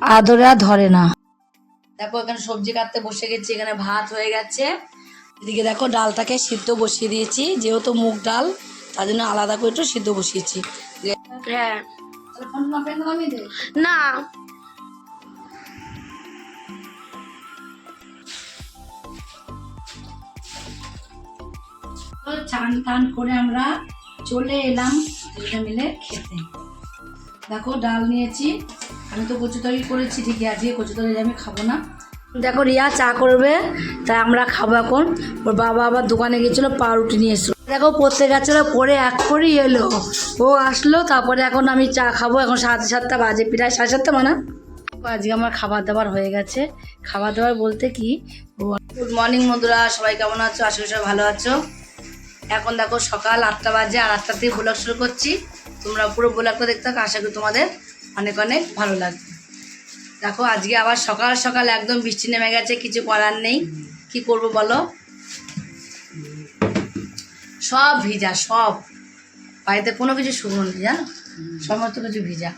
আদরে ধরে না। দেখো এখানে সবজি কাটতে বসে গেছি এখানে ভাত হয়ে গেছে। এদিকে দেখো ডালটাকে সিদ্ধ বসিয়ে দিয়েছি যেহেতু মুগ ডাল তার জন্য আলাদা করে একটু সিদ্ধ বসিয়েছি। হ্যাঁ। না। চান টান করে আমরা চলে এলাম দুজনে মিলে খেতে। দেখো ডাল নিয়েছি। আমি তো কচুতরি করেছি, ঠিকই আজকে কচুতরি আমি খাব না। দেখো, রিয়া চা করবে তাই আমরা খাব এখন। ওর বাবা আবার দোকানে গিয়েছিল, পাউরুটি নিয়ে এসো দেখো পড়তে গেছিল পরে এক করেই এলো। ও আসলো, তারপরে এখন আমি চা খাব। এখন সাড়ে সাতটা বাজে, প্রায় সাড়ে সাতটা মানে। আজকে আমার খাবার দাবার হয়ে গেছে। খাবার দাবার বলতে কি? গুড মর্নিং বন্ধুরা, সবাই কেমন আছো? আশা করি সবাই ভালো আছো। এখন দেখো, সকাল আটটা বাজে, আর আটটা থেকে ব্লগ শুরু করছি। তোমরা পুরো ব্লগটা দেখতে থাকো, আশা করি তোমাদের অনেক অনেক ভালো লাগবে। দেখো, আজকে আবার সকাল সকাল একদম বৃষ্টি নেমে গেছে, কিছু করার নেই। কি করব বলো? সব ভিজা, সব। বাড়িতে কোনো কিছু শুকনো নেই, জানো? সমস্ত কিছু ভিজা।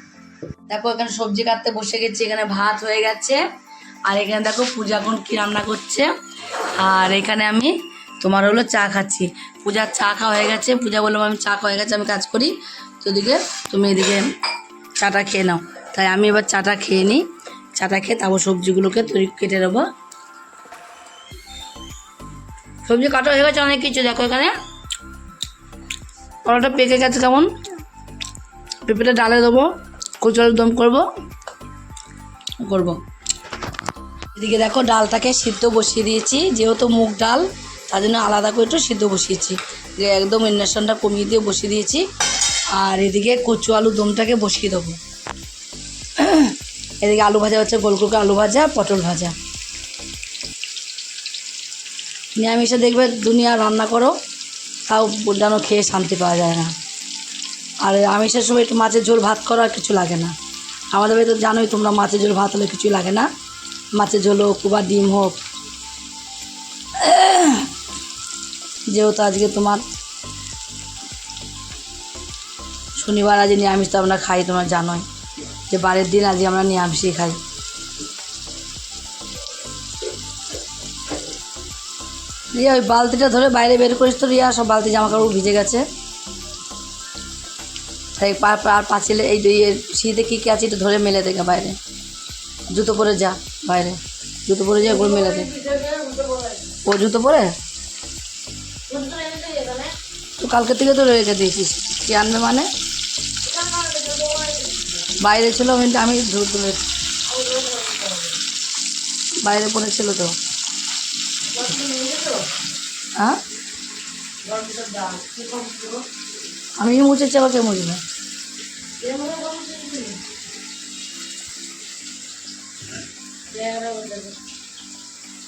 দেখো, এখানে সবজি কাটতে বসে গেছি, এখানে ভাত হয়ে গেছে। আর এখানে দেখো, পূজা এখন কি রান্না করছে। আর এখানে আমি তোমার হলো চা খাচ্ছি। পূজার চা খাওয়া হয়ে গেছে। পূজা বললাম আমি চা খাওয়া হয়ে গেছে, আমি কাজ করি। তো এদিকে তুমি এদিকে চাটা খেয়ে নাও। তাই আমি এবার চাটা খেয়ে নিই। চাটা খেয়ে তারপর সবজিগুলোকে তৈরি কেটে নেব। সবজি কাটা হয়ে গেছে অনেক কিছু, দেখো এখানে। কলাটা পেকে গেছে কেমন? পেঁপেটা ডালে দেবো, কচুর দম করব করব। এদিকে দেখো ডালটাকে সিদ্ধ বসিয়ে দিয়েছি, যেহেতু মুগ ডাল, তার জন্য আলাদা করে একটু সিদ্ধ বসিয়েছি। একদম ইন্ডাকশনটা কমিয়ে দিয়ে বসিয়ে দিয়েছি। আর এদিকে কচু আলু দমটাকে বসিয়ে দেবো। এদিকে আলু ভাজা হচ্ছে গোলকুলকে আলু ভাজা, পটল ভাজা। নিরামিষে দেখবে দুনিয়া রান্না করো, তাও যেন খেয়ে শান্তি পাওয়া যায় না। আর আমিষের সময় একটু মাছের ঝোল ভাত করো আর কিছু লাগে না। আমাদের বাড়িতে জানোই তোমরা মাছের ঝোল ভাত হলে কিছুই লাগে না। মাছের ঝোল হোক বা ডিম হোক। যেহেতু আজকে তোমার শনিবার আজ নিরামিষ তো আমরা খাই, তোমরা জানোই। যে বারের দিন আজকে আমরা নিরামিষই খাই। রিয়া, ওই বালতিটা ধরে বাইরে বের করিস তো রিয়া, সব বালতি জামা কাপড় ভিজে গেছে। তাই আর পাঁচিলে এই শীতে কী কী আছে একটু ধরে মেলে দেখে বাইরে। জুতো পরে যা বাইরে। জুতো পরে যা, ওগুলো মেলে দে ও জুতো পরে? তো কালকে থেকে তো রেখে দিয়েছিস কি আনবে মানে? বাইরে ছিল কিন্তু আমি ধুয়ে তুলে বাইরে পড়েছিল তো। হ্যাঁ? আমি মুছেছি আবার কে মুছবে?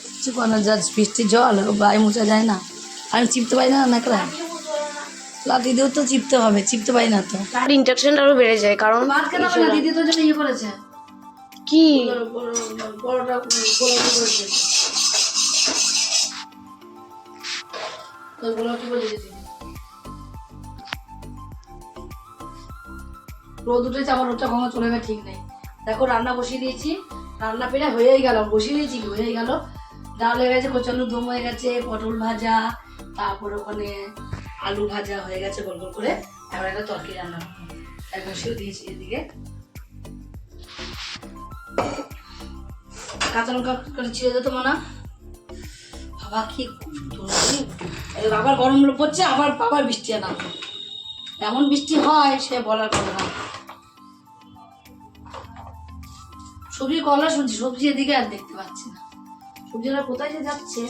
কিছু কোনো যা বৃষ্টির জল গায়ে মোছা যায় না। আমি চিপতে পারি না নাকড়া লাঠি দিয়েও তো চিপতে হবে চিপতে পারি না তো। আর ইন্টাকশনটা আরও বেড়ে যায় কারণ দিদি তোর জন্য ইয়ে করেছে। কি? বড়টা করেছে তোর বলে রোদ উঠেছে আবার রোদটা কখনো চলে যাবে ঠিক নেই। দেখো রান্না বসিয়ে দিয়েছি। রান্না পেরে হয়েই গেল বসিয়ে দিয়েছি হয়েই গেল। ডাল হয়ে গেছে কচালু দম হয়ে গেছে পটল ভাজা তারপর ওখানে আলু ভাজা হয়ে গেছে গোল গোল করে এবার একটা তরকারি রান্না করব। তাই বসিয়ে দিয়েছি এদিকে। কাঁচা লঙ্কা করে ছিঁড়ে দিত মানা। বাবা, কি আবার গরম পড়ছে আবার বাবার বৃষ্টি আনা এমন বৃষ্টি হয়, সে বলার কথা না। সবজি কলা শুনছি, সবজি এদিকে আর দেখতে পাচ্ছি না। সবজিটা কোথায় যে যাচ্ছে?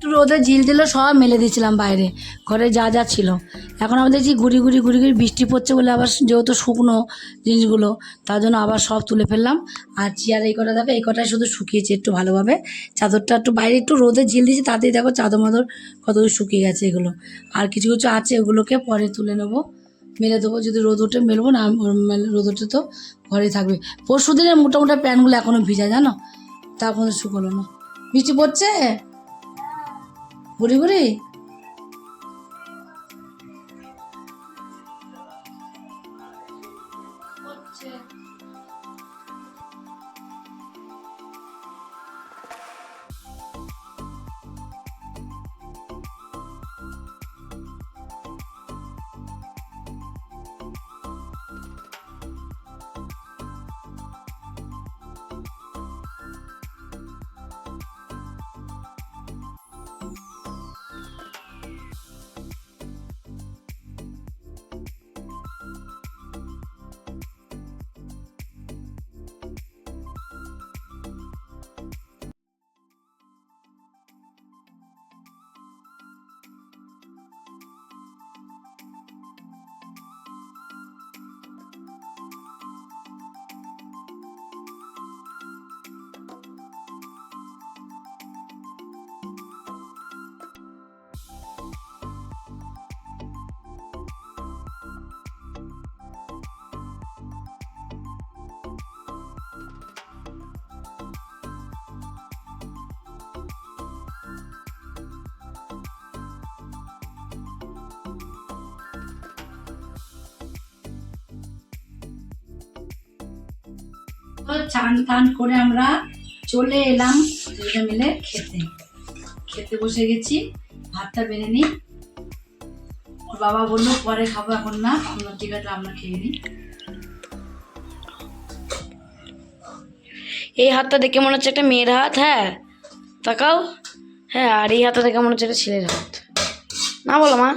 একটু রোদে ঝিল দিল সব মেলে দিয়েছিলাম বাইরে। ঘরে যা যা ছিল। এখন আমরা দেখছি ঘুরি ঘুরি ঘুরি ঘুরি বৃষ্টি পড়ছে বলে আবার যেহেতু শুকনো জিনিসগুলো, তার জন্য আবার সব তুলে ফেললাম। আর চেয়ার এই কটা দেখো, এই কটাই শুধু শুকিয়েছে একটু ভালোভাবে। চাদরটা একটু বাইরে একটু রোদে ঝিল দিয়েছি তাতেই দেখো চাদর মাদর কত শুকিয়ে গেছে এগুলো। আর কিছু কিছু আছে এগুলোকে পরে তুলে নেব। মেলে দেবো, যদি রোদ ওঠে মেলবো না রোদ ওঠে তো ঘরেই থাকবে। পরশু দিনের মোটা মোটা প্যান্টগুলো এখনও ভিজা জানো? তা কোনো শুকলো না। বৃষ্টি পড়ছে? ঘুরি ঘুরি চান টান করে আমরা চলে এলাম দুজনে মিলে খেতে। খেতে বসে গেছি, ভাতটা বেড়ে নিই। ওর বাবা বলল, পরে খাব এখন না, অন্য আছে আমরা খেয়ে নিই। এই হাতটা দেখে মনে হচ্ছে একটা মেয়ের হাত হ্যাঁ? তাকাও। হ্যাঁ আর এই হাতটা দেখে মনে হচ্ছে একটা ছেলের হাত। না বলো মা,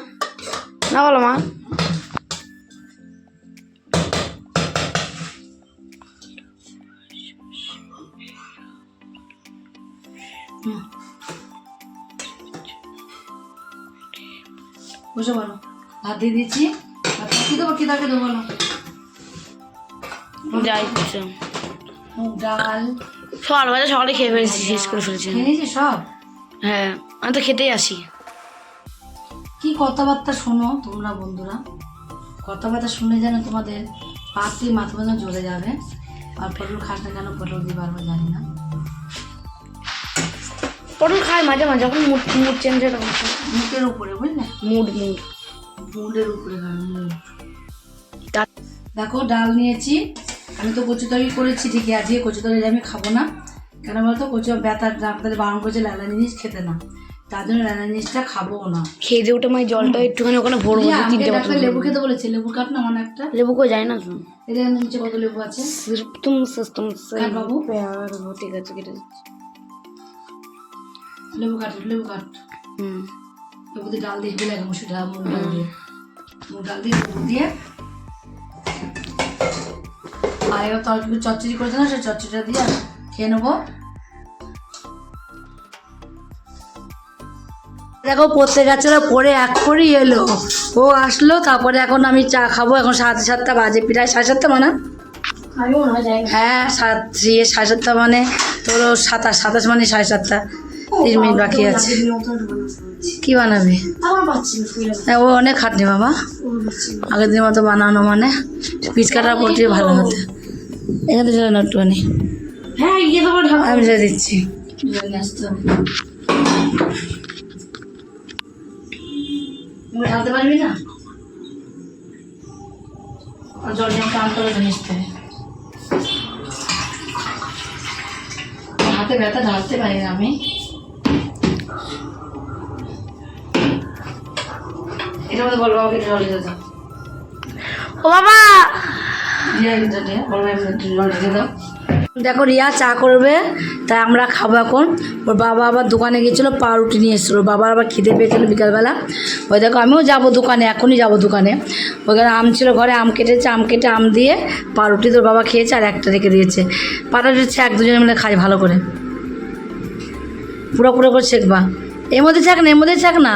না বলো মা। বসে বলো। ভাত দিয়ে দিচ্ছি কি দেবো কি তাকে দেবো বলো। যাই। মুগ ডাল। সকাল বাজে সকালে খেয়ে ফেলেছি শেষ করে ফেলেছি। খেয়ে সব? হ্যাঁ আমি তো খেতেই আসি। কি কথাবার্তা শোনো তোমরা বন্ধুরা? কথাবার্তা শুনে যেন তোমাদের পাতি মাথা যেন জ্বলে যাবে। আর পটল খাস না কেন পটল দিয়ে পারব জানি না। পটল খায় মাঝে মাঝে যখন মুড মুড চেঞ্জ হয় তখন মুখের উপরে বুঝলে? মুড মুড মুডের উপরে দেখো ডাল নিয়েছি। আমি তো কচু তরি করেছি ঠিকই আজকে কচু তরি আমি খাব না। কেন বলতো কচু ব্যথার ডাক্তার বারণ করেছে লালা জিনিস খেতে না। তার জন্য লালা জিনিসটা খাব না। খেয়ে দিয়ে ওটা মানে জলটা একটুখানি ওখানে ভরবো তিনটে লেবু খেতে বলেছে লেবু কাট না মানে একটা? লেবু কো যায় না তুমি এটা নিচে কত লেবু আছে? তুমি তুমি বাবু? ঠিক আছে কেটে লেবু কাট লেবু কাট হুম। লেবু দিয়ে ডাল দিয়ে মুসুর ডাল মুগ ডাল দিয়ে। মুগ ডাল দিয়ে লেবু দিয়ে আর এবার তরকারি চচ্চড়ি করেছে না সেই চচ্চড়িটা দিয়ে খেয়ে নেব। দেখো প্রত্যেক গেছে না পরে এক করেই এলো। ও আসলো তারপরে এখন আমি চা খাব এখন সাড়ে সাতটা বাজে প্রায় সাড়ে সাতটা মানে। হ্যাঁ সাত ইয়ে সাড়ে সাতটা মানে তোর সাতাশ সাতাশ মানে সাড়ে সাতটা। তিরিশ মিনিট বাকি আছে। কি বানাবি? হ্যাঁ ও অনেক খাটনি বাবা। আগের দিনের মতো বানানো মানে। পিচ কাটার পটরি ভালো হতো। এখানে চলে একটুখানি হ্যাঁ আমি যা দিচ্ছি। পারবি না? জল কাম করে হাতে ব্যথা ঢালতে পারি না আমি। এটার মধ্যে বলব আমাকে জল দিতে দাও ও বাবা! দেখো রিয়া চা করবে তাই আমরা খাব এখন। ওর বাবা আবার দোকানে গিয়েছিল পাউরুটি নিয়ে এসেছিল। বাবার আবার খিদে পেয়েছিলো বিকালবেলা। ওই দেখো আমিও যাব দোকানে এখনই যাব দোকানে। ওখানে আম ছিল ঘরে আম কেটেছে আম কেটে আম দিয়ে পাউরুটি তোর বাবা খেয়েছে আর একটা রেখে দিয়েছে। পাটা দিচ্ছে এক দুজনে মিলে খাই ভালো করে। পুরো পুরো করে শেখবা। এর মধ্যে ছাক না এর মধ্যে ছাক না।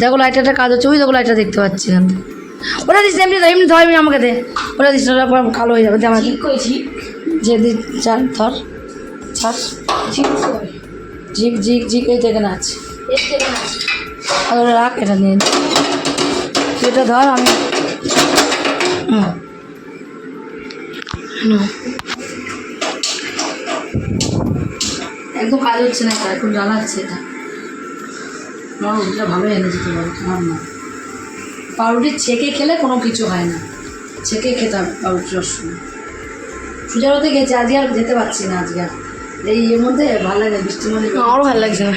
দেখো লাইটারটা কাজ হচ্ছে ওই দেখো লাইটার দেখতে পাচ্ছি এখান থেকে ওটা দিস এমনি এমনি ধর এমনি আমাকে দে। ওটা দিস ওটা কালো হয়ে যাবে আমাকে যে দি চাল ধর ছাড়। ঝিক ঝিক ঝিক এই থেকে না আছে এর আর ওটা রাখ এটা নিয়ে। এটা ধর আমি হুম। একদম কাজ হচ্ছে না এটা এখন জ্বালাচ্ছে এটা। আমার রুটিটা ভালো এনে যেতে পারে খারাপ না পাউরুটি ছেঁকে খেলে কোনো কিছু হয় না। ছেঁকে খেতাম পাউরুটি রসুন। সুজারতে গেছে আজকে আর যেতে পারছি না আজকে আর। এই এর মধ্যে ভালো লাগে বৃষ্টির মধ্যে আমারও ভালো লাগছে না।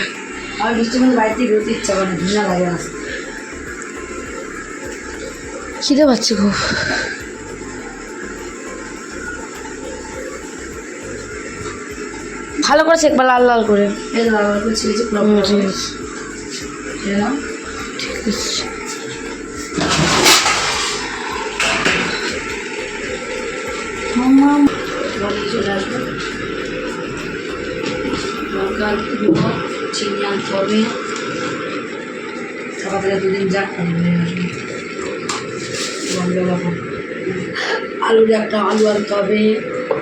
আর বৃষ্টির মধ্যে বাড়িতে বেরোতে ইচ্ছা করে ঘৃণা লাগে আসতে খিদে পাচ্ছে খুব। ভালো করে শেখবা লাল লাল করে। তো বাবা করে ছিঁড়েছি ঠিক। আছে। চলে আসবে। লঙ্কা চিনি আনতে হবে দুদিন যাক আলুর একটা আলু আনতে হবে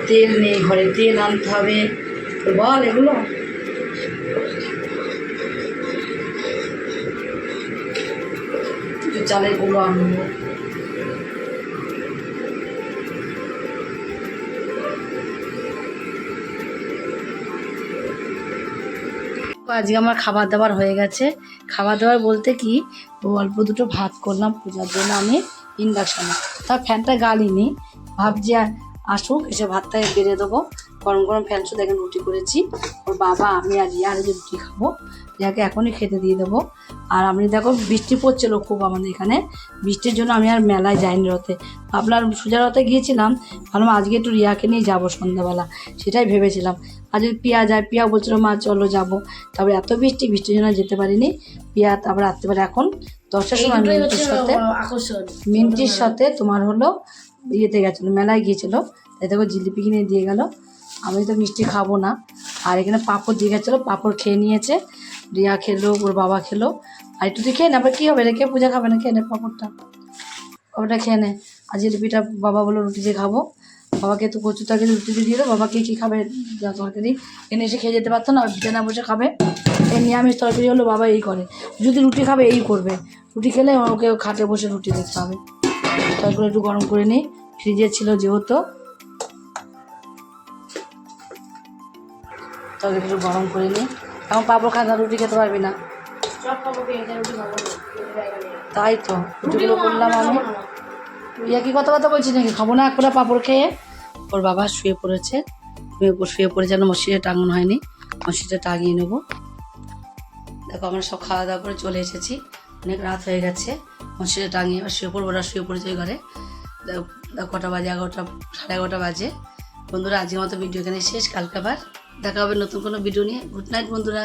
তেল নেই ঘরে তেল আনতে হবে। বল, এগুলো। চালের গুঁড়ো আনব। আজকে আমার খাবার দাবার হয়ে গেছে। খাবার দাবার বলতে কি অল্প দুটো ভাত করলাম পূজার জন্য আমি ইন্ডাকশানে। তার ফ্যানটা গালিনি। ভাবছি আসুক, এসে ভাতটা বেড়ে দেবো। গরম গরম ফ্যান শুধু এখন রুটি করেছি। ওর বাবা আমি আর রিয়া আর যে রুটি খাব রিয়াকে এখনই খেতে দিয়ে দেবো। আর আমি দেখো বৃষ্টি পড়ছিল খুব আমাদের এখানে। বৃষ্টির জন্য আমি আর মেলায় যাইনি রথে। ভাবলাম সোজা রথে গিয়েছিলাম ভাবলাম আজকে একটু রিয়াকে নিয়ে যাব সন্ধ্যাবেলা। সেটাই ভেবেছিলাম। আর যদি পিয়া যায় পিয়া বলছিল মা চলো যাব। তারপরে এত বৃষ্টি বৃষ্টির জন্য যেতে পারিনি। পিয়া তারপরে রাত্রিবেলা এখন দশটার সময় মিন্টির সাথে মিন্টির সাথে তোমার হলো ইয়েতে গেছিল মেলায় গিয়েছিল। তাই দেখো জিলিপি কিনে দিয়ে গেল। আমি তো মিষ্টি খাব না। আর এখানে পাঁপড় দিয়ে গেছিল, পাঁপড় খেয়ে নিয়েছে। রিয়া খেলো, ওর বাবা খেলো। আর একটু তুই খেয়ে নে, আবার কী হবে? রেখে পূজা খাবে না, খেয়ে নে পাঁপড়টা। পাঁপড়টা খেয়ে নে। আর জিলিপিটা বাবা বলো রুটি দিয়ে খাব। বাবাকে তো কচু তরকারি, রুটি দিয়ে দিল। বাবাকে কী খাবে? তরকারি। এনে এসে খেয়ে যেতে পারতো না বিছানা বসে খাবে। এই নিরামিষ তরকারি হলো, বাবা এই করে। যদি রুটি খাবে, এই করবে। রুটি খেলে ওকে খাটে বসে রুটি দেখতে হবে। তারপরে একটু গরম করে নিই। ফ্রিজে ছিল যেহেতু। তরকারি একটু গরম করে নিই এখন পাপড় না রুটি খেতে পারবি না। তাই তো রুটিগুলো করলাম আমি। ইয়া কি কথা কথা বলছি নাকি? খাব না করে পাপড় খেয়ে। ওর বাবা শুয়ে পড়েছে। শুয়ে পড়ে শুয়ে পড়ে যেন মশিরে টাঙানো হয়নি। মশিটা টাঙিয়ে নেব। দেখো আমরা সব খাওয়া দাওয়া করে চলে এসেছি। অনেক রাত হয়ে গেছে। মসজিদে টাঙিয়ে এবার শুয়ে পড়ব ওরা শুয়ে পড়েছে ওই ঘরে। কটা বাজে এগারোটা সাড়ে এগারোটা বাজে। বন্ধুরা আজকের মতো ভিডিও এখানে শেষ। কালকে আবার দেখা হবে নতুন কোনো ভিডিও নিয়ে। গুড নাইট বন্ধুরা।